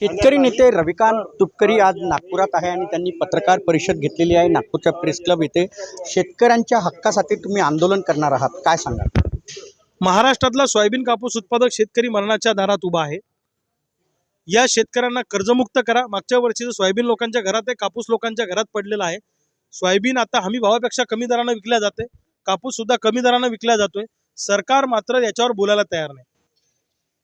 शेतकरी नेते रविकांत तुपकरी आज नागपुरात आहे आणि त्यांनी पत्रकार परिषद घेतलेली आहे. नागपूरच्या प्रेस क्लब येथे शेतकऱ्यांच्या हक्कासाठी तुम्ही आंदोलन करणार आहात. काय सांगा महाराष्ट्रातला सोयाबीन कापूस उत्पादक शेतकरी मरणाच्या दारात उभा आहे. या शेतकऱ्यांना कर्जमुक्त करा. मागच्या वर्षीचं सोयाबीन लोकांच्या घरात आहे कापूस लोकांच्या घरात पडलेला आहे. सोयाबीन आता हमी भावापेक्षा कमी दरानं विकल्या जाते. कापूस सुद्धा कमी दरानं विकला जातोय. सरकार मात्र याच्यावर बोलायला तयार नाही.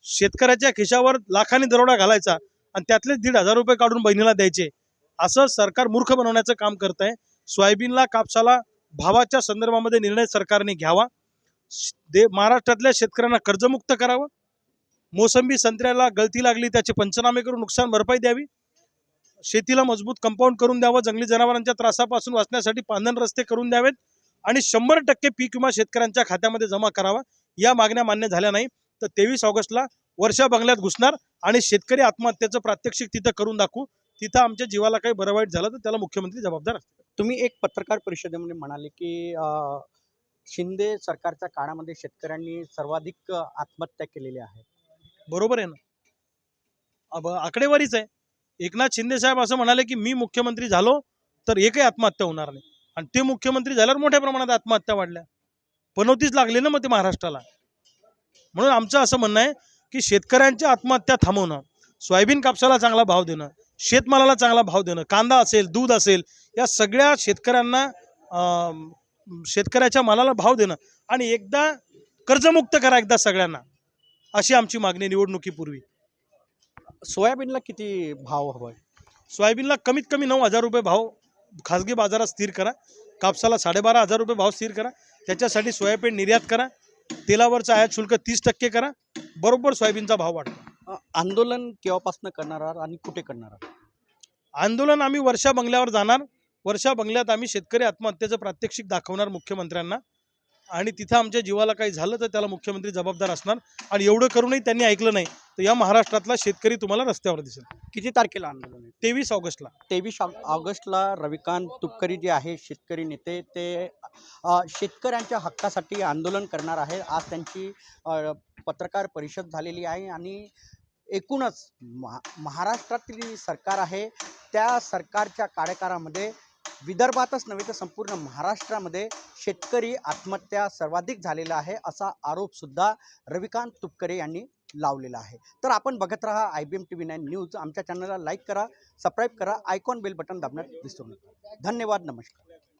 शेतकऱ्याच्या खिशावर लाखांनी दरोडा घालायचा. आणि त्यातले दीड हजार रुपये काढून बहिणीला द्यायचे. असं सरकार मूर्ख बनवण्याचं काम करत आहे सोयाबीनला कापसाला भावाच्या संदर्भामध्ये निर्णय सरकारने घ्यावा. दे महाराष्ट्रातल्या शेतकऱ्यांना कर्जमुक्त करावं. मोसंबी संत्र्याला गळती लागली त्याचे पंचनामे करून नुकसान भरपाई द्यावी. शेतीला मजबूत कंपाऊंड करून द्यावं जंगली जनावरांच्या त्रासापासून वाचण्यासाठी पांधन रस्ते करून द्यावेत आणि शंभर टक्के पीक विमा शेतकऱ्यांच्या खात्यामध्ये जमा करावा. या मागण्या मान्य झाल्या नाही. तर तेवीस ऑगस्टला वर्षा बंगल्यात घुसणार आणि शेतकरी आत्महत्येचं प्रात्यक्षिक तिथं करून दाखवू. तिथं आमच्या जीवाला काही बरं वाईट झालं तर त्याला मुख्यमंत्री जबाबदार असतील. तुम्ही एक पत्रकार परिषदेमध्ये म्हणाले की शिंदे सरकारच्या काळामध्ये शेतकऱ्यांनी सर्वाधिक आत्महत्या केलेल्या आहेत बरोबर आहे ना? अब आकडेवारीच आहे. एकनाथ शिंदे साहेब असं म्हणाले की मी मुख्यमंत्री झालो तर एकही आत्महत्या होणार नाही. आणि ते मुख्यमंत्री झाल्यावर मोठ्या प्रमाणात आत्महत्या वाढल्या. पनवतीच लागली ना मग ते महाराष्ट्राला. म्हणून आमचं असं म्हणणं आहे की शेतकऱ्यांच्या आत्महत्या थांबवणं सोयाबीन कापसाला चांगला भाव देणं शेतमालाला चांगला भाव देणं कांदा असेल दूध असेल या सगळ्या शेतकऱ्यांना शेतकऱ्याच्या मालाला भाव देणं आणि एकदा कर्जमुक्त करा एकदा सगळ्यांना अशी आमची मागणी निवडणुकीपूर्वी. सोयाबीनला किती भाव हवाय सोयाबीनला कमीत कमी नऊ हजार रुपये भाव खाजगी बाजारात स्थिर करा. कापसाला साडेबारा हजार रुपये भाव स्थिर करा. त्याच्यासाठी सोयाबीन निर्यात करा. तेलावरचं आयात शुल्क तीस टक्के करा. बरोबर सोयाबीनचा भाव वाढतो अं, आंदोलन केव्हापासून करणार आहात आणि कुठे करणार आहात? आंदोलन आम्ही वर्षा बंगल्यावर जाणार. वर्षा बंगल्यात आम्ही शेतकरी आत्महत्येचं प्रात्यक्षिक दाखवणार मुख्यमंत्र्यांना. आणि तिथं आमच्या जीवाला काही झालं तर त्याला मुख्यमंत्री जबाबदार असणार. आणि एवढं करूनही त्यांनी ऐकलं नाही तर या महाराष्ट्रातला शेतकरी तुम्हाला रस्त्यावर दिसेल. किती तारखेला आंदोलन आहे तेवीस ऑगस्टला. तेवीस ऑगस्टला रविकांत तुपकरी जे आहे शेतकरी नेते ते शेतकऱ्यांच्या हक्कासाठी आंदोलन करणार आहे आज त्यांची पत्रकार परिषद झालेली आहे आणि एकूणच महा महाराष्ट्रातली सरकार आहे त्या सरकारच्या कार्यकाळामध्ये विदर्भातच नव्हे तर संपूर्ण महाराष्ट्रामध्ये शेतकरी आत्महत्या सर्वाधिक झालेला आहे असा आरोपसुद्धा रविकांत तुपकरे यांनी लावलेला आहे. तर आपण बघत राहा I B M T V nine news. आमच्या चॅनलला लाईक करा सबस्क्राईब करा आयकॉन बेल बटन दाबण्यात विसरू नका. धन्यवाद नमस्कार.